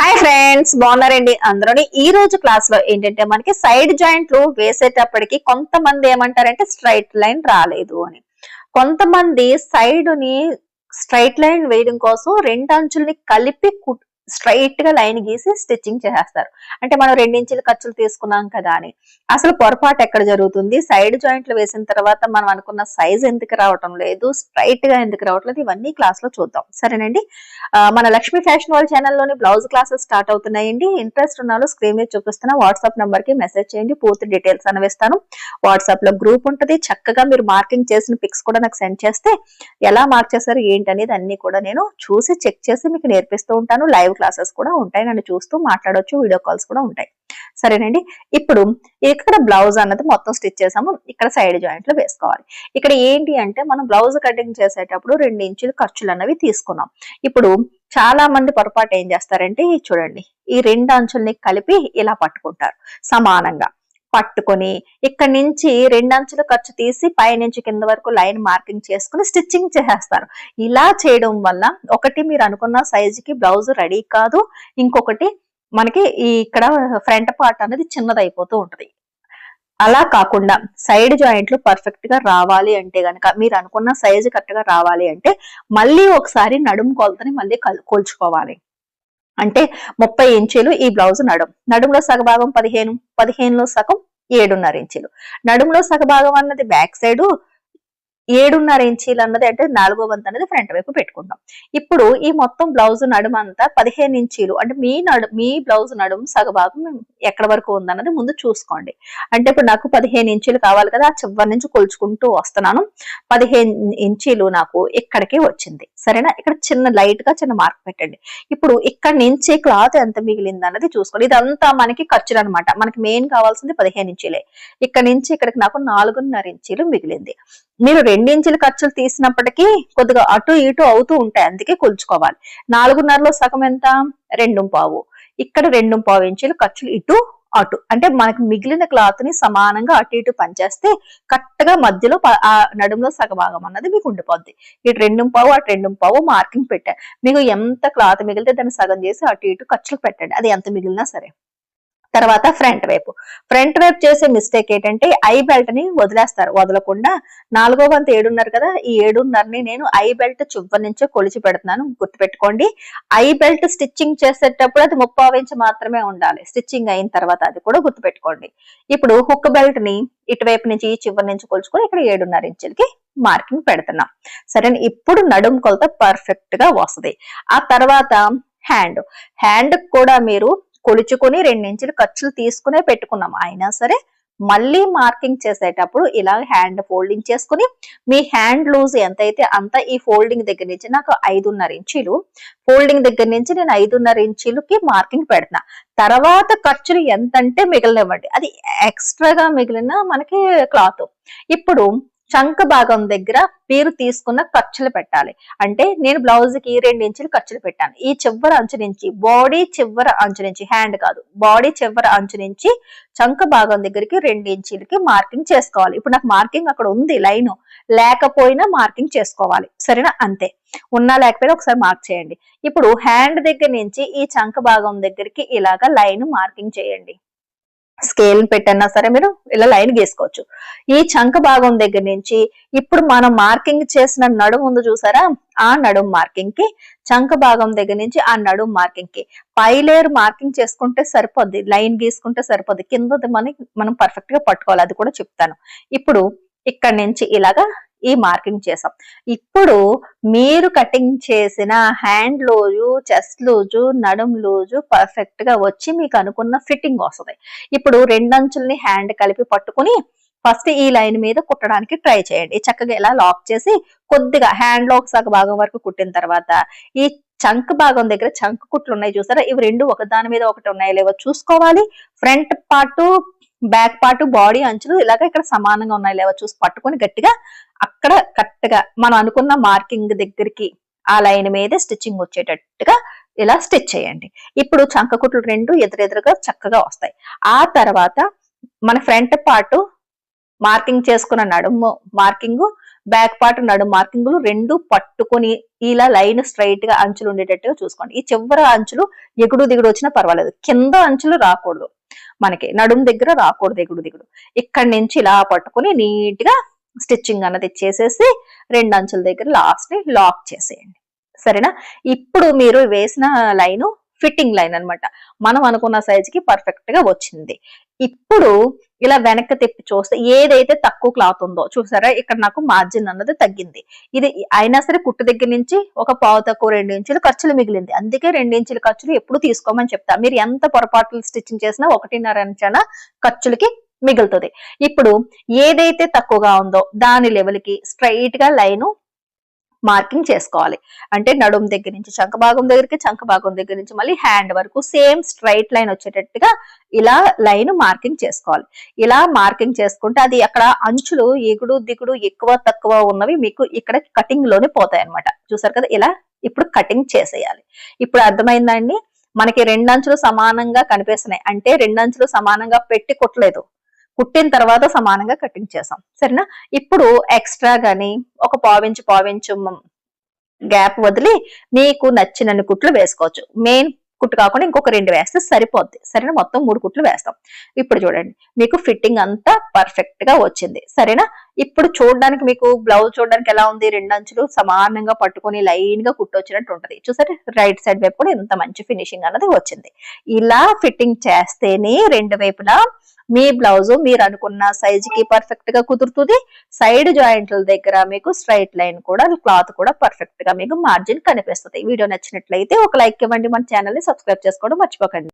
Hi friends బాగున్నారండి? అందరూ ఈ రోజు క్లాస్లో ఏంటంటే మనకి సైడ్ జాయింట్లు వేసేటప్పటికి కొంతమంది ఏమంటారంటే స్ట్రైట్ లైన్ రాలేదు అని. కొంతమంది సైడ్ని స్ట్రైట్ లైన్ వేయడం కోసం రెండు అంచుల్ని కలిపి స్ట్రైట్గా లైన్ గీసి స్టిచ్చింగ్ చేసేస్తారు. అంటే మనం రెండించులు ఖర్చులు తీసుకున్నాం కదా అని. అసలు పొరపాటు ఎక్కడ జరుగుతుంది? సైడ్ జాయింట్లు వేసిన తర్వాత మనం అనుకున్న సైజ్ ఎందుకు రావటం లేదు? స్ట్రైట్గా ఎందుకు రావట్లేదు ఇవన్నీ క్లాస్లో చూద్దాం. సరేనండి? మన లక్ష్మీ ఫ్యాషన్ వాళ్ళ ఛానల్లోని బ్లౌజ్ క్లాసెస్ స్టార్ట్ అవుతున్నాయండి. ఇంట్రెస్ట్ ఉన్న స్క్రీన్ మీద చూపిస్తున్న వాట్సాప్ నెంబర్కి మెసేజ్ చేయండి. పూర్తి డీటెయిల్స్ అనేవిస్తాను వాట్సాప్లో గ్రూప్ ఉంటుంది. చక్కగా మీరు మార్కింగ్ చేసిన పిక్స్ కూడా నాకు సెండ్ చేస్తే ఎలా మార్క్ చేశారు ఏంటి అనేది అన్ని కూడా నేను చూసి చెక్ చేసి మీకు నేర్పిస్తూ ఉంటాను. లైవ్ క్లాసెస్ కూడా ఉంటాయి. నన్ను చూస్తూ మాట్లాడొచ్చు వీడియో కాల్స్ కూడా ఉంటాయి. సరేనండి? ఇప్పుడు ఇక్కడ బ్లౌజ్ అన్నది మొత్తం స్టిచ్ చేసాము. ఇక్కడ సైడ్ జాయింట్లు వేసుకోవాలి. ఇక్కడ ఏంటి అంటే మనం బ్లౌజ్ కటింగ్ చేసేటప్పుడు రెండు ఇంచులు ఖర్చులు అన్నవి తీసుకున్నాం. ఇప్పుడు చాలా మంది పొరపాటు ఏం చేస్తారంటే చూడండి ఈ రెండు అంచుల్ని కలిపి ఇలా పట్టుకుంటారు. సమానంగా. పట్టుకొని ఇక్కడ నుంచి రెండంచులు ఖర్చు తీసి పై నుంచి కింద వరకు లైన్ మార్కింగ్ చేసుకుని స్టిచ్చింగ్ చేసేస్తారు. ఇలా చేయడం వల్ల ఒకటి మీరు అనుకున్న సైజుకి బ్లౌజ్ రెడీ కాదు. ఇంకొకటి మనకి ఈ ఇక్కడ ఫ్రంట్ పార్ట్ అనేది చిన్నదైపోతూ ఉంటుంది. అలా కాకుండా సైడ్ జాయింట్లు పర్ఫెక్ట్గా రావాలి అంటే గనక మీరు అనుకున్న సైజు కరెక్ట్గా రావాలి అంటే మళ్ళీ ఒకసారి నడుము కొలతని మళ్ళీ కల్- అంటే ముప్పై ఇంచులు ఈ బ్లౌజ్ నడుం. నడుములో సగభాగం పదిహేను పదిహేనులో సగం ఏడున్నర ఇంచులు. నడుములో సగభాగం అన్నది బ్యాక్ సైడ్ ఏడున్నర ఇంచీలు అన్నది అంటే నాలుగో వంతు అనేది ఫ్రంట్ వైపు పెట్టుకుంటాం. ఇప్పుడు ఈ మొత్తం బ్లౌజ్ నడుము అంతా పదిహేను ఇంచీలు అంటే మీ నడు మీ బ్లౌజ్ నడుము సగభాగం ఎక్కడ వరకు ఉందన్నది ముందు చూసుకోండి. అంటే ఇప్పుడు నాకు పదిహేను ఇంచీలు కావాలి కదా ఆ చివరి నుంచి కొలుచుకుంటూ వస్తున్నాను. పదిహేను ఇంచీలు నాకు ఇక్కడికి వచ్చింది. సరేనా? ఇక్కడ చిన్న లైట్గా చిన్న మార్క్ పెట్టండి. ఇప్పుడు ఇక్కడ నుంచి క్లాత్ ఎంత మిగిలింది అన్నది చూసుకోండి. ఇదంతా మనకి ఖర్చులు అనమాట మనకి మెయిన్ కావాల్సింది పదిహేను ఇంచీలే. ఇక్కడ నుంచి ఇక్కడికి నాకు నాలుగున్నర ఇంచీలు మిగిలింది. మీరు రెండించులు ఖర్చులు తీసినప్పటికీ కొద్దిగా అటు ఇటు అవుతూ ఉంటాయి. అందుకే కొలుచుకోవాలి. నాలుగున్నరలో సగం ఎంత? రెండు పావు. ఇక్కడ రెండు పావు ఇంచులు ఖర్చులు ఇటు అటు. అంటే మనకు మిగిలిన క్లాత్ని సమానంగా అటు ఇటు పనిచేస్తే కరెక్ట్గా మధ్యలో ఆ నడుములో సగభాగం అన్నది మీకు ఉండిపోద్ది. ఇటు రెండు పావు అటు రెండు పావు మార్కింగ్ పెట్టారు. మీకు ఎంత క్లాత్ మిగిలితే దాన్ని సగం చేసి అటు ఇటు ఖర్చులు పెట్టండి. అది ఎంత మిగిలినా సరే. తర్వాత ఫ్రంట్ వైపు. ఫ్రంట్ వైపు చేసే మిస్టేక్ ఏంటంటే ఐ బెల్ట్ని వదిలేస్తారు. వదలకుండా నాలుగో వంత ఏడున్నర కదా ఈ ఏడున్నరని నేను ఐ బెల్ట్ చువ్వ నుంచే కొలిచి పెడుతున్నాను. గుర్తుపెట్టుకోండి. ఐ బెల్ట్ స్టిచ్చింగ్ చేసేటప్పుడు అది ముప్పై ఇంచు మాత్రమే ఉండాలి. స్టిచ్చింగ్ అయిన తర్వాత అది కూడా గుర్తుపెట్టుకోండి. ఇప్పుడు హుక్ బెల్ట్ని ఇటువైపు నుంచి ఈ చివరి నుంచి కొలుచుకొని ఇక్కడ ఏడున్నర ఇంచులకి మార్కింగ్ పెడుతున్నాం. సరే ఇప్పుడు నడుం కొలత పర్ఫెక్ట్గా వస్తుంది. ఆ తర్వాత హ్యాండ్. హ్యాండ్ కూడా మీరు కొలుచుకొని రెండించులు ఖర్చులు తీసుకునే పెట్టుకున్నాం. అయినా సరే మళ్ళీ మార్కింగ్ చేసేటప్పుడు ఇలా హ్యాండ్ ఫోల్డింగ్ చేసుకుని మీ హ్యాండ్ లూజ్ ఎంతైతే అంత ఈ ఫోల్డింగ్ దగ్గర నుంచి నాకు ఐదున్నర ఇంచీలు ఫోల్డింగ్ దగ్గర నుంచి నేను ఐదున్నర ఇంచీలకి మార్కింగ్ పెడుతున్నా. తర్వాత ఖర్చులు ఎంత అంటే మిగిలినవ్వండి అది ఎక్స్ట్రాగా మిగిలిన మనకి క్లాత్. ఇప్పుడు చంక భాగం దగ్గర మీరు తీసుకున్న ఖర్చులు పెట్టాలి. అంటే నేను బ్లౌజ్కి రెండు ఇంచులు ఖర్చులు పెట్టాను. ఈ చివరి అంచు నుంచి బాడీ చివరి అంచు నుంచి హ్యాండ్ కాదు. బాడీ చివరి అంచు నుంచి చంక భాగం దగ్గరికి రెండు ఇంచులకి మార్కింగ్ చేసుకోవాలి. ఇప్పుడు నాకు మార్కింగ్ అక్కడ ఉంది లైన్. లేకపోయినా మార్కింగ్ చేసుకోవాలి. సరేనా? అంతే. ఉన్నా లేకపోయినా ఒకసారి మార్క్ చేయండి. ఇప్పుడు హ్యాండ్ దగ్గర నుంచి ఈ చంక భాగం దగ్గరికి ఇలాగా లైన్ మార్కింగ్ చేయండి. స్కేల్ పెట్టన్నా సరే మీరు ఇలా లైన్ గీసుకోవచ్చు. ఈ చంక భాగం దగ్గర నుంచి ఇప్పుడు మనం మార్కింగ్ చేసిన నడుము ఉంది చూసారా? ఆ నడుం మార్కింగ్కి చంక భాగం దగ్గర నుంచి ఆ నడుం మార్కింగ్కి. పై లేయర్ మార్కింగ్ చేసుకుంటే సరిపోద్ది లైన్ గీసుకుంటే సరిపోద్ది. కిందది మనకి మనం పర్ఫెక్ట్గా పట్టుకోవాలి అది కూడా చెప్తాను. ఇప్పుడు ఇక్కడ నుంచి ఇలాగా ఈ మార్కింగ్ చేసాం ఇప్పుడు మీరు కటింగ్ చేసిన హ్యాండ్ లూజు చెస్ట్ లూజు నడుం లూజు పర్ఫెక్ట్గా వచ్చి మీకు అనుకున్న ఫిట్టింగ్ వస్తుంది. ఇప్పుడు రెండంచుల్ని హ్యాండ్ కలిపి పట్టుకుని ఫస్ట్ ఈ లైన్ మీద కుట్టడానికి ట్రై చేయండి. చక్కగా ఇలా లాక్ చేసి కొద్దిగా హ్యాండ్లో సగ భాగం వరకు కుట్టిన తర్వాత ఈ చంక్ భాగం దగ్గర చంక్ కుట్లు ఉన్నాయి చూసారా? ఇవి రెండు ఒక దాని మీద ఒకటి ఉన్నాయి. లేవో చూసుకోవాలి. Front part back part body అంచులు ఇలాగ ఇక్కడ సమానంగా ఉన్నాయి. లేవో చూసి పట్టుకొని గట్టిగా అక్కడ కరెక్ట్గా మనం అనుకున్న మార్కింగ్ దగ్గరికి ఆ లైన్ మీద స్టిచ్చింగ్ వచ్చేటట్టుగా ఇలా స్టిచ్ చేయండి. ఇప్పుడు చంకకుట్లు రెండు ఎదురెదురుగా చక్కగా వస్తాయి. ఆ తర్వాత మన ఫ్రంట్ పార్ట్ మార్కింగ్ చేసుకున్న నడుము మార్కింగ్ బ్యాక్ పార్ట్ నడుము మార్కింగ్లు రెండు పట్టుకొని ఇలా లైన్ స్ట్రైట్గా అంచులు ఉండేటట్టుగా చూసుకోండి. ఈ చివరి అంచులు ఎగుడు దిగుడు వచ్చినా పర్వాలేదు. కింద అంచులు రాకూడదు. మనకి నడుము దగ్గర రాకూడదు ఎగుడు దిగుడు. ఇక్కడి నుంచి ఇలా పట్టుకొని నీట్గా స్టిచ్చింగ్ అన్నది చేసేసి రెండు అంచుల దగ్గర లాస్ట్ని లాక్ చేసేయండి. సరేనా? ఇప్పుడు మీరు వేసిన లైన్ ఫిట్టింగ్ లైన్ అన్నమాట. మనం అనుకున్న సైజుకి పర్ఫెక్ట్గా పర్ఫెక్ట్గా వచ్చింది. ఇప్పుడు ఇలా వెనక్కి తిప్పి చూస్తే ఏదైతే తక్కువ క్లాత్ ఉందో చూసారా? ఇక్కడ నాకు మార్జిన్ అన్నది తగ్గింది. ఇది అయినా సరే కుట్టు దగ్గర నుంచి ఒక పావు తక్కువ రెండు ఇంచులు ఖర్చులు మిగిలింది. అందుకే రెండు ఇంచుల ఖర్చులు ఎప్పుడు తీసుకోమని చెప్తా. మీరు ఎంత పొరపాట్లు స్టిచ్చింగ్ చేసినా ఒకటిన్నర ఖర్చులకి మిగులుతుంది. ఇప్పుడు ఏదైతే తక్కువగా ఉందో దాని లెవెల్కి స్ట్రైట్గా లైన్ మార్కింగ్ చేసుకోవాలి. అంటే నడుము దగ్గర నుంచి చంక భాగం దగ్గరికి చంక భాగం దగ్గర నుంచి మళ్ళీ హ్యాండ్ వరకు సేమ్ స్ట్రైట్ లైన్ వచ్చేటట్టుగా ఇలా లైన్ మార్కింగ్ చేసుకోవాలి. ఇలా మార్కింగ్ చేసుకుంటే అది అక్కడ అంచులు ఎగుడు దిగుడు ఎక్కువ తక్కువ ఉన్నవి మీకు ఇక్కడ కటింగ్లోనే పోతాయి అనమాట చూసారు కదా? ఇలా ఇప్పుడు కటింగ్ చేసేయాలి. ఇప్పుడు అర్థమైందండి మనకి రెండంచులు సమానంగా కనిపిస్తున్నాయి. అంటే రెండు అంచులు సమానంగా పెట్టి కుట్టలేదు. కుట్టిన తర్వాత సమానంగా కటింగ్ చేసాం సరేనా? ఇప్పుడు ఎక్స్ట్రా కానీ ఒక పావించు పావించు గ్యాప్ వదిలి మీకు నచ్చినన్ని కుట్లు వేసుకోవచ్చు. మెయిన్ కుట్టు కాకుండా ఇంకొక రెండు వేస్తే సరిపోద్ది. సరేనా? మొత్తం మూడు కుట్లు వేస్తాం. ఇప్పుడు చూడండి మీకు ఫిట్టింగ్ అంతా పర్ఫెక్ట్గా వచ్చింది. సరేనా? ఇప్పుడు చూడడానికి మీకు బ్లౌజ్ చూడడానికి ఎలా ఉంది? రెండు అంచులు సమానంగా పట్టుకొని లైన్గా కుట్టు వచ్చినట్టు ఉంటది. చూసారు? రైట్ సైడ్ వైపు కూడా ఇంత మంచి ఫినిషింగ్ అన్నది వచ్చింది. ఇలా ఫిట్టింగ్ చేస్తేనే రెండు వైపులా మీ బ్లౌజ్ మీరు అనుకున్న సైజ్కి పర్ఫెక్ట్గా కుదురుతుంది. సైడ్ జాయింట్ల దగ్గర మీకు స్ట్రైట్ లైన్ కూడా క్లాత్ కూడా పర్ఫెక్ట్గా మీకు మార్జిన్ కనిపిస్తుంది. వీడియో నచ్చినట్లయితే ఒక లైక్ ఇవ్వండి. మన ఛానల్ని సబ్స్క్రైబ్ చేసుకోవడం మర్చిపోకండి.